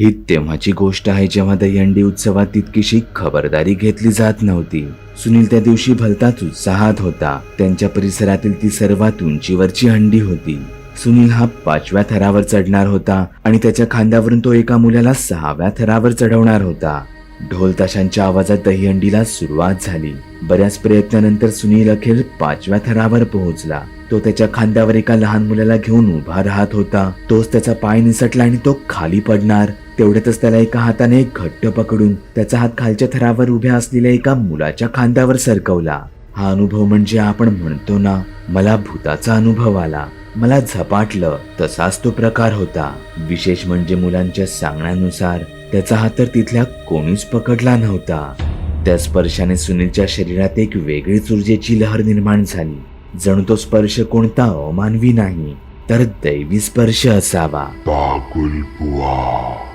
ही तेव्हाची गोष्ट आहे जेव्हा दहीहंडी उत्सवात तितकीशी खबरदारी घेतली जात नव्हती. सुनील त्या दिवशी भलताच उत्साहात होता. त्यांच्या परिसरातील ती सर्वात उंचीवरची हंडी होती. सुनील हा पाचव्या थरावर चढणार होता आणि त्याच्या खांद्यावरून तो एका मुलाला सहाव्या थरावर चढवणार होता. ढोलताशांच्या आवाजात दहीहंडीला सुरुवात झाली. बऱ्याच प्रयत्नानंतर सुनील अखेर पाचव्या थरावर पोहोचला. तो त्याच्या खांद्यावर एका लहान मुलाला घेऊन उभा राहत होता. तोच त्याचा पाय निसटला आणि तो खाली पडणार. तेवढ्यातच त्याला एका हाताने घट्ट पकडून त्याचा हात खालच्या थरावर उभ्या असलेल्या एका मुलाच्या खांद्यावर सरकवला. हा अनुभव म्हणजे आपण म्हणतो ना मला भूताचा अनुभव आला. मला झपाटलं तसाच तो प्रकार होता. विशेष म्हणजे मुलांच्या सांगण्यानुसार त्याचा हात तर तिथल्या कोणीच पकडला नव्हता. त्या स्पर्शाने सुनीलच्या शरीरात एक वेगळीच ऊर्जेची लहर निर्माण झाली. जणू तो स्पर्श कोणता अमानवी नाही तर दैवी स्पर्श असावा. बुवा.